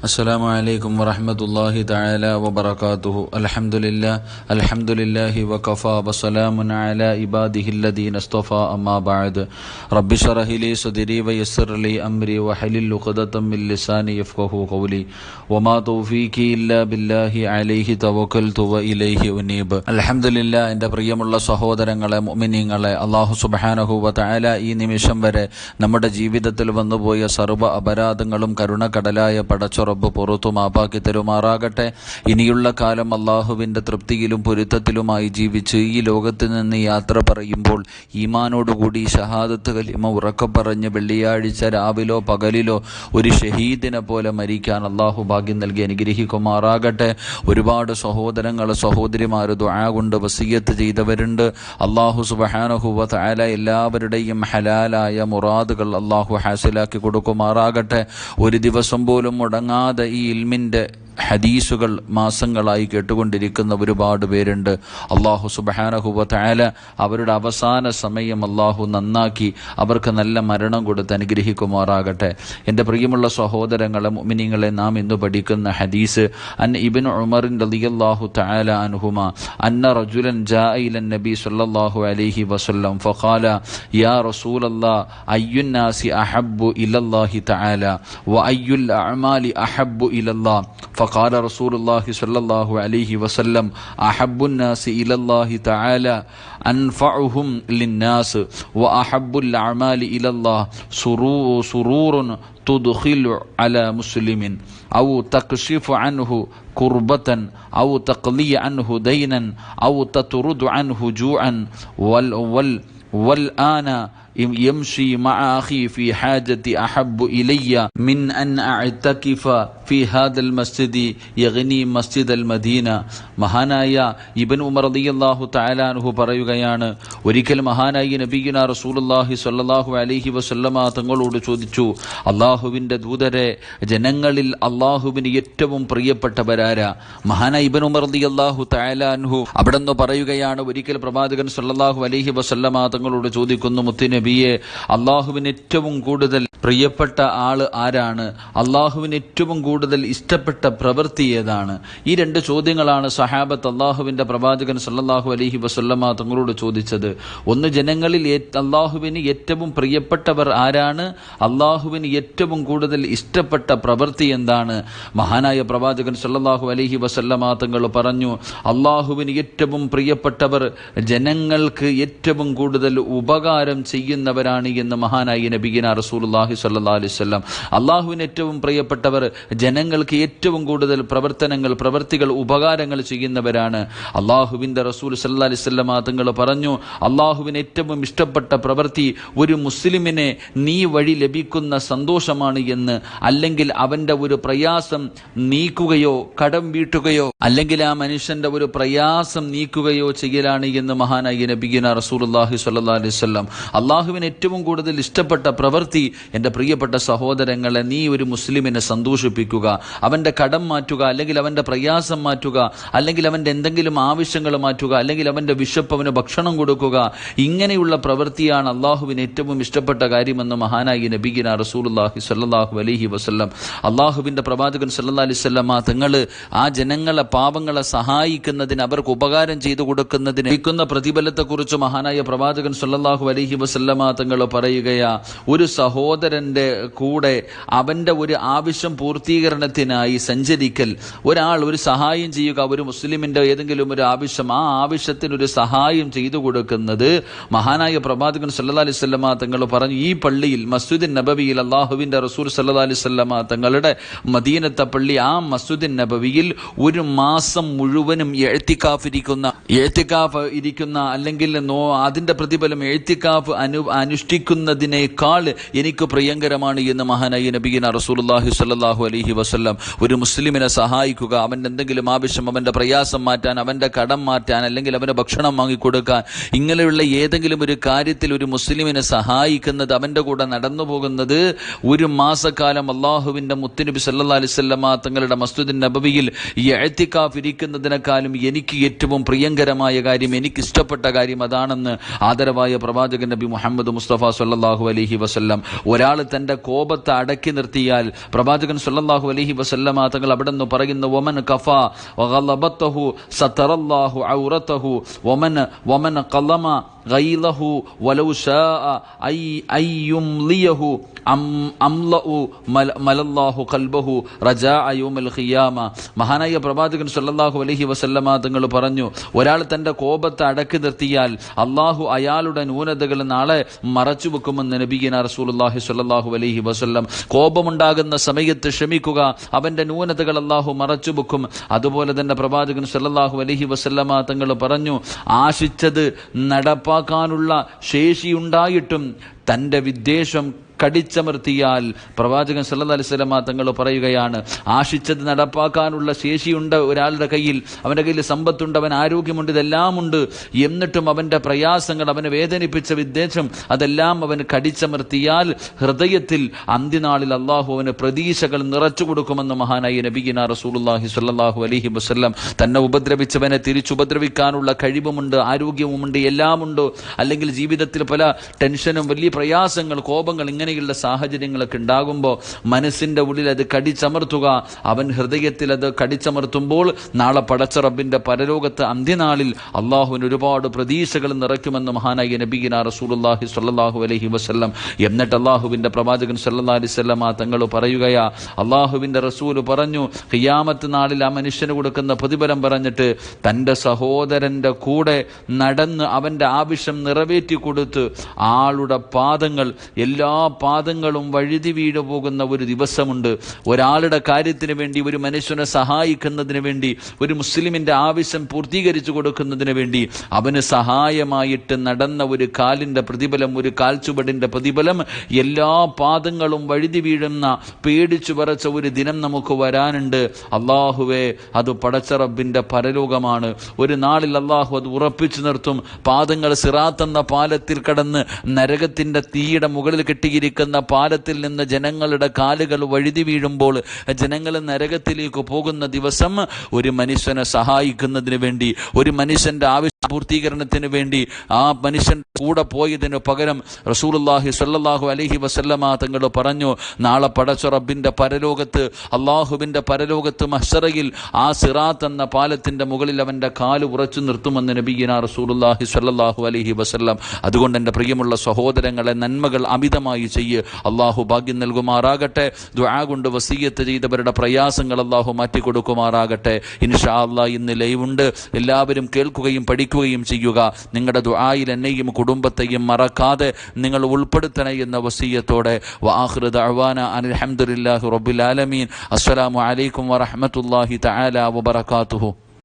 السلام عليكم ورحمة الله تعالى وبركاته الحمد لله الحمد لله وكفى وسلام على عباده الذين اصطفى أما بعد رب اشرح لي صدري ويسر لي أمري وحلل عقدة من لساني يفقه قولي وما توفيقي إلا بالله عليه توكلت وإليه أنيب الحمد لله എൻ്റെ പ്രിയമുള്ള സഹോദരങ്ങളെ മുഅ്മിനീങ്ങളെ അള്ളാഹു സുബ്ഹാനഹു വ തആല ഈ നിമിഷം വരെ നമ്മുടെ ജീവിതത്തിൽ വന്നുപോയ സർവ്വ അപരാധങ്ങളും കരുണക്കടലായ പടച്ചുറപ്പ് പുറത്തു മാപ്പാക്കി തരുമാറാകട്ടെ. ഇനിയുള്ള കാലം അള്ളാഹുവിന്റെ തൃപ്തിയിലും പൊരുത്തത്തിലുമായി ജീവിച്ച് ഈ ലോകത്ത് നിന്ന് യാത്ര പറയുമ്പോൾ ഈമാനോടുകൂടി ഷഹാദത്ത് കലിമ ഉറക്കം പറഞ്ഞ് വെള്ളിയാഴ്ച രാവിലോ പകലിലോ ഒരു ഷഹീദിനെ പോലെ മരിക്കാൻ അള്ളാഹു ഭാഗ്യം നൽകി അനുഗ്രഹിക്കുമാറാകട്ടെ. ഒരുപാട് സഹോദരങ്ങൾ സഹോദരിമാർ ദുആ കൊണ്ട് വസീയത്ത് ചെയ്തവരുണ്ട്. അള്ളാഹു സുബഹാനഹുവ തആല എല്ലാവരുടെയും ഹലാലായ മുറാദുകൾ അള്ളാഹു ഹാസിലാക്കി കൊടുക്കുമാറാകട്ടെ. ഒരു ദിവസം പോലും മുടങ്ങാതെ ഈ ഇൽമിന്റെ ഹദീസുകൾ മാസങ്ങളായി കേട്ടുകൊണ്ടിരിക്കുന്ന ഒരുപാട് പേരുണ്ട്. അള്ളാഹു സുബഹാനഹുവ തആല അവരുടെ അവസാന സമയം അള്ളാഹു നന്നാക്കി അവർക്ക് നല്ല മരണം കൊടുത്ത് അനുഗ്രഹിക്കുമാറാകട്ടെ. എന്റെ പ്രിയമുള്ള സഹോദരങ്ങളെ മുഅ്മിനീങ്ങളെ നാം ഇന്ന് പഠിക്കുന്ന ഹദീസ് അൻ ഇബിൻ ഉമറിൻ റളിയല്ലാഹു തആല അൻഹുമ അന്ന റജുലൻ ജാഅ ഇല നബി സല്ലല്ലാഹു അലൈഹി വസല്ലം ഫഖാല യാ റസൂലല്ലാഹ് അയ്യുൻ നാസി അഹബ്ബു ഇലല്ലാഹി തആല വ അയ്യുൽ അഅമാലി അഹബ്ബു ഇലല്ലാഹ് فقال رسول الله صلى الله عليه وسلم أحب الناس إلى الله تعالى أنفعهم للناس وأحب الأعمال إلى الله. سرور, سرور تدخل على مسلم أو تكشف عنه كربة أو تقضي عنه دينا أو تطرد عنه جوعا. وال وال والآن يمشي مع أخي في حاجة أحب إلي من أن أعتكف في هذا المسجد يغني مسجد المدينة മഹാനായ ഇബൻ ഉമർ റളിയല്ലാഹു തആല അൻഹു പറയുകയാണ് ഒരിക്കൽ മഹാനായ നബിയുന റസൂലുള്ളാഹി സ്വല്ലല്ലാഹു അലൈഹി വസല്ലമ തങ്ങളോട് ചോദിച്ചു അള്ളാഹുവിൻ്റെ ദൂതരെ ജനങ്ങളിൽ അള്ളാഹുവിന് ഏറ്റവും പ്രിയപ്പെട്ടവരാരാ മഹാനായ ഇബൻ ഉമർ റളിയല്ലാഹു തആല അൻഹു അവിടെ നിന്ന് പറയുകയാണ് ഒരിക്കൽ പ്രവാചകൻ സ്വല്ലല്ലാഹു അലൈഹി വസല്ലമ തങ്ങളോട് ചോദിക്കുന്നു മുത്തുനബിയെ അള്ളാഹുവിന് ഏറ്റവും കൂടുതൽ പ്രിയപ്പെട്ട ആൾ ആരാണ്? അള്ളാഹുവിന് ഏറ്റവും കൂടുതൽ ഇഷ്ടപ്പെട്ട പ്രവൃത്തി ഏതാണ്? ഈ രണ്ട് ചോദ്യങ്ങളാണ് സഹാബത്ത് അള്ളാഹുവിന്റെ പ്രവാചകൻ സല്ലാഹു അലഹി വസല്ലമ തങ്ങളോട് ചോദിച്ചത്. ഒന്ന് ജനങ്ങളിൽ അള്ളാഹുവിന് ഏറ്റവും പ്രിയപ്പെട്ടവർ ആരാണ്? അള്ളാഹുവിന് ഏറ്റവും കൂടുതൽ ഇഷ്ടപ്പെട്ട പ്രവൃത്തി എന്താണ്? മഹാനായ പ്രവാചകൻ സല്ലാഹു അലഹി വസല്ലമ തങ്ങൾ പറഞ്ഞു അള്ളാഹുവിന് ഏറ്റവും പ്രിയപ്പെട്ടവർ ജനങ്ങൾക്ക് ഏറ്റവും കൂടുതൽ ഉപകാരം ചെയ്യുന്നവരാണ് എന്ന് മഹാനായി നബിഗിന റസൂലുള്ളാഹി സ്വല്ലല്ലാഹു അലൈഹി വസല്ലം. അള്ളാഹുവിന് ഏറ്റവും പ്രിയപ്പെട്ടവർ ജനങ്ങൾക്ക് ഏറ്റവും കൂടുതൽ പ്രവർത്തനങ്ങൾ പ്രവൃത്തികൾ ഉപകാരങ്ങൾ ചെയ്യുന്നവരാണ് അള്ളാഹുവിന്റെ റസൂൽ സല്ലാ അലൈഹി സ്വല്ലമ തങ്ങൾ പറഞ്ഞു അള്ളാഹുവിന് ഏറ്റവും ഇഷ്ടപ്പെട്ട പ്രവൃത്തി ഒരു മുസ്ലിമിനെ നീ വഴി ലഭിക്കുന്ന സന്തോഷമാണ് എന്ന്. അല്ലെങ്കിൽ അവന്റെ ഒരു പ്രയാസം നീക്കുകയോ കടം വീട്ടുകയോ അല്ലെങ്കിൽ ആ മനുഷ്യന്റെ ഒരു പ്രയാസം നീക്കുകയോ ചെയ്യലാണ് എന്ന് മഹാനായി നബിഗിന റസൂൽ റസൂലുള്ളാഹി സല്ലാ അലൈഹി വസല്ലം. അള്ളാഹുവിന് ഏറ്റവും കൂടുതൽ ഇഷ്ടപ്പെട്ട പ്രവൃത്തി എന്റെ പ്രിയപ്പെട്ട സഹോദരങ്ങളെ നീ ഒരു മുസ്ലിമിനെ സന്തോഷിപ്പിക്കുക അവന്റെ കടം മാറ്റുക അല്ലെങ്കിൽ അവന്റെ പ്രയാസം മാറ്റുക അല്ലെങ്കിൽ അവന്റെ എന്തെങ്കിലും ആവശ്യങ്ങൾ മാറ്റുക അല്ലെങ്കിൽ അവന്റെ വിശപ്പ് അവന് ഭക്ഷണം കൊടുക്കുക. ഇങ്ങനെയുള്ള പ്രവൃത്തിയാണ് അള്ളാഹുവിന് ഏറ്റവും ഇഷ്ടപ്പെട്ട കാര്യമെന്ന് മഹാനായി നബിഗിന റസൂലുള്ളാഹി സല്ലാഹു അലഹി വസല്ലം. അള്ളാഹുവിന്റെ പ്രവാചകൻ സല്ലാ അലൈഹി വസല്ലമ തങ്ങൾ ആ ജനങ്ങളെ പാവങ്ങളെ സഹായിക്കുന്നതിന് അവർക്ക് ഉപകാരം ചെയ്തു കൊടുക്കുന്നതിന് ലഭിക്കുന്ന പ്രതിഫലത്തെക്കുറിച്ച് മഹാനായ പ്രവാചകൻ സല്ലാഹു അലഹി വസല്ലമ തങ്ങൾ പറയുകയാ ഒരു സഹോദരന്റെ കൂടെ അവന്റെ ഒരു ആവശ്യം പൂർത്തീകരണത്തിനായി സഞ്ചരിക്കൽ ഒരാൾ ഒരു സഹായം ചെയ്യുക ഒരു മുസ്ലിമിന്റെ ഏതെങ്കിലും ഒരു ആവശ്യം ആ ആവശ്യത്തിന് ഒരു സഹായം ചെയ്തു കൊടുക്കുന്നത് മഹാനായ പ്രവാചകൻ സല്ല അലൈഹി വസല്ലമ തങ്ങൾ പറഞ്ഞു ഈ പള്ളിയിൽ മസ്ജിദിൻ നബവിയിൽ അള്ളാഹുവിന്റെ റസൂർ സല്ല അലൈഹി വസല്ലമ തങ്ങളുടെ മദീനത്തെ പള്ളി ആ മസ്ജിദിൻ നബവിയിൽ ഒരു മാസം മുഴുവനും എഴുത്തിക്കാഫ് ഇരിക്കുന്ന എഴുത്തിക്കാഫ് ഇരിക്കുന്ന അല്ലെങ്കിൽ നോ അതിന്റെ പ്രതിഫലം എഴുത്തിക്കാഫ് അനു അനുഷ്ഠിക്കുന്നതിനേക്കാൾ എനിക്ക് പ്രിയങ്കരമാണ് എന്ന് മഹാനായി നബീന റസൂലുള്ളാഹി സ്വല്ലല്ലാഹു അലഹി വസ്ല്ലാം. ഒരു മുസ്ലിമിനെ സഹായിക്കുക അവന്റെ എന്തെങ്കിലും ആവശ്യം അവന്റെ പ്രയാസം മാറ്റാൻ അവന്റെ കടം മാറ്റാൻ അല്ലെങ്കിൽ അവന് ഭക്ഷണം വാങ്ങിക്കൊടുക്കാൻ. ഇങ്ങനെയുള്ള ഏതെങ്കിലും ഒരു കാര്യത്തിൽ ഒരു മുസ്ലിമിനെ സഹായിക്കുന്നത് അവന്റെ കൂടെ നടന്നു പോകുന്നത് ഒരു മാസക്കാലം അള്ളാഹുവിന്റെ മുത്തുനബി സല്ലാ അലൈഹി വസല്ലമ തങ്ങളുടെ മസ്തുദിൻ നബബിയിൽ എഴുത്തിക്കാഫ് ഇരിക്കുന്നതിനേക്കാളും എനിക്ക് ഏറ്റവും പ്രിയങ്കരമായ കാര്യം എനിക്ക് ഇഷ്ടപ്പെട്ട കാര്യം അതാണെന്ന് ആദരവായ പ്രവാചകൻ നബി മുഹമ്മദ് മുഹമ്മദ് മുസ്തഫ സല്ലല്ലാഹു അലഹി വസ്ല്ലാം. ഒരാൾ തന്റെ കോപത്തെ അടക്കി നിർത്തിയാൽ പ്രവാചകൻ സല്ലല്ലാഹു അലൈഹി വസല്ലമ തങ്ങൾ അവിടെ നിന്ന് പറയുന്ന ഒമൻ കഫ വഗലബത്തഹു സത്തറല്ലാഹു അംലഉ മല- മലല്ലാഹു ഖൽബഹു റജാ ഖിയാമ. മഹാനായ പ്രവാചകൻ സല്ലല്ലാഹു അലൈഹി വസല്ലമ തങ്ങൾ പറഞ്ഞു ഒരാൾ തന്റെ കോപത്തെ അടക്കി നിർത്തിയാൽ അള്ളാഹു അയാളുടെ ന്യൂനതകൾ നാളെ മറച്ചു വെക്കുമെന്ന് നബീന റസൂലുള്ളാഹി സ്വല്ലല്ലാഹു അലൈഹി വസല്ലം കോപമുണ്ടാകുന്ന സമയത്ത് ക്ഷമിക്കുക. അവന്റെ ന്യൂനതകൾ അള്ളാഹു മറച്ചു വെക്കും. അതുപോലെ തന്നെ പ്രവാചകൻ സല്ലല്ലാഹു അലൈഹി വസല്ലമ തങ്ങൾ പറഞ്ഞു ആശിച്ചത് നടപ്പാക്കാനുള്ള ശേഷിയുണ്ടായിട്ടും തന്റെ വിദ്വേഷം കടിച്ചമർത്തിയാൽ പ്രവാചകൻ സല്ലല്ലാഹു അലൈഹി വസല്ലമ തങ്ങൾ പറയുകയാണ് ആശിച്ചത് നടപ്പാക്കാനുള്ള ശേഷിയുണ്ട് ഒരാളുടെ കയ്യിൽ. അവന്റെ കയ്യിൽ സമ്പത്തുണ്ട് അവൻ ആരോഗ്യമുണ്ട് ഇതെല്ലാം ഉണ്ട്. എന്നിട്ടും അവന്റെ പ്രയാസങ്ങൾ അവനെ വേദനിപ്പിച്ച വിദ്വേഷം അതെല്ലാം അവന് കടിച്ചമർത്തിയാൽ ഹൃദയത്തിൽ അന്ത്യനാളിൽ അള്ളാഹു അവന് പ്രതീക്ഷകൾ നിറച്ചു കൊടുക്കുമെന്ന് മഹാനായി നബിഗിന റസൂലുള്ളാഹി സ്വല്ലല്ലാഹു അലഹി വസല്ലം തന്നെ ഉപദ്രവിച്ചവനെ തിരിച്ചുപദ്രവിക്കാനുള്ള കഴിവുമുണ്ട് ആരോഗ്യവുമുണ്ട് എല്ലാമുണ്ട്. അല്ലെങ്കിൽ ജീവിതത്തിൽ പല ടെൻഷനും വലിയ പ്രയാസങ്ങൾ കോപങ്ങൾ ഇങ്ങനെയുള്ള സാഹചര്യങ്ങളൊക്കെ ഉണ്ടാകുമ്പോൾ മനസ്സിന്റെ ഉള്ളിൽ അത് കടിച്ചമർത്തുക അവൻ ഹൃദയത്തിൽ അത് കടിച്ചമർത്തുമ്പോൾ നാളെ പടച്ച റബ്ബിന്റെ പരലോകത്ത് അന്ത്യനാളിൽ അള്ളാഹുവിന് ഒരുപാട് പ്രതീക്ഷകൾ നിറയ്ക്കുമെന്ന് മഹാനായ നബീന റസൂലുള്ളാഹി സല്ലാഹു അലഹി വസല്ലം. എന്നിട്ട് അള്ളാഹുവിന്റെ പ്രവാചകൻ സല്ലാ അലൈഹി വസല്ലമ തങ്ങൾ പറയുകയാ അള്ളാഹുവിന്റെ റസൂൽ പറഞ്ഞു ഖിയാമത്ത് നാളിൽ ആ മനുഷ്യന് കൊടുക്കുന്ന പ്രതിഫലം പറഞ്ഞിട്ട് തന്റെ സഹോദരന്റെ കൂടെ നടന്ന് അവന്റെ ആവശ്യം നിറവേറ്റി കൊടുത്ത് ആളുടെ പാദങ്ങൾ എല്ലാ പാദങ്ങളും വഴുതി വീണു പോകുന്ന ഒരു ദിവസമുണ്ട്. ഒരാളുടെ കാര്യത്തിന് വേണ്ടി ഒരു മനുഷ്യനെ സഹായിക്കുന്നതിന് വേണ്ടി ഒരു മുസ്ലിമിന്റെ ആവശ്യം പൂർത്തീകരിച്ചു കൊടുക്കുന്നതിന് വേണ്ടി അവന് സഹായമായിട്ട് നടന്ന ഒരു കാലിന്റെ പ്രതിഫലം ഒരു കാൽച്ചുവടിന്റെ പ്രതിഫലം എല്ലാ പാദങ്ങളും വഴുതി വീഴുന്ന പേടിച്ചു പറച്ച ഒരു ദിനം നമുക്ക് വരാനുണ്ട്. അള്ളാഹുവേ അത് പടച്ചറബിന്റെ പരലോകമാണ്. ഒരു നാളിൽ അള്ളാഹു അത് ഉറപ്പിച്ചു നിർത്തും. പാദങ്ങൾ സിറാത്തെന്ന പാലത്തിൽ കടന്ന് നരകത്തിന്റെ തീയുടെ മുകളിൽ കെട്ടിയിരിക്കുന്ന പാലത്തിൽ നിന്ന് ജനങ്ങളുടെ കാലുകൾ വഴുതി വീഴുമ്പോൾ ജനങ്ങൾ നരകത്തിലേക്ക് പോകുന്ന ദിവസം ഒരു മനുഷ്യനെ സഹായിക്കുന്നതിന് വേണ്ടി ഒരു മനുഷ്യന്റെ ആവശ്യ പൂർത്തീകരണത്തിന് വേണ്ടി ആ മനുഷ്യൻ കൂടെ പോയതിനു പകരം റസൂലുള്ളാഹി സ്വല്ലല്ലാഹു അലൈഹി വസല്ലമ തങ്ങൾ പറഞ്ഞു നാളെ പടച്ച റബ്ബിന്റെ പരലോകത്ത് അള്ളാഹുവിന്റെ പരലോകത്ത് മഹ്സറയിൽ ആ സിറാത്ത് എന്ന പാലത്തിന്റെ മുകളിൽ അവന്റെ കാൽ ഉറച്ചു നിർത്തുമെന്ന് നബീന റസൂലുള്ളാഹി സല്ലാഹു അലഹി വസല്ലം. അതുകൊണ്ട് എന്റെ പ്രിയമുള്ള സഹോദരങ്ങളെ നന്മകൾ അമിതമായി ചെയ്യ്. അള്ളാഹു ഭാഗ്യം നൽകുമാറാകട്ടെ. ദുആ കൊണ്ട് വസീയത്ത് ചെയ്തവരുടെ പ്രയാസങ്ങൾ അള്ളാഹു മാറ്റിക്കൊടുക്കുമാറാകട്ടെ. ഇൻഷാ അള്ളാഹ് ഇന്ന് ലൈവുണ്ട്. എല്ലാവരും കേൾക്കുകയും പഠിക്കുകയും ചെയ്യുക. നിങ്ങളുടെ ദുആയിൽ എന്നെയും കുടുംബത്തെയും മറക്കാതെ നിങ്ങൾ ഉൾപ്പെടുത്തണേ എന്ന വസീയത്തോടെ. വാഹൃദ് അഹ്വാന അനിൽഹമ്മദില്ലാഹി റബ്ബുൽ ആലമീൻ. അസ്സലാമു അലൈക്കും വറഹ്മത്തുള്ളാഹി തആല വബറകാതുഹു.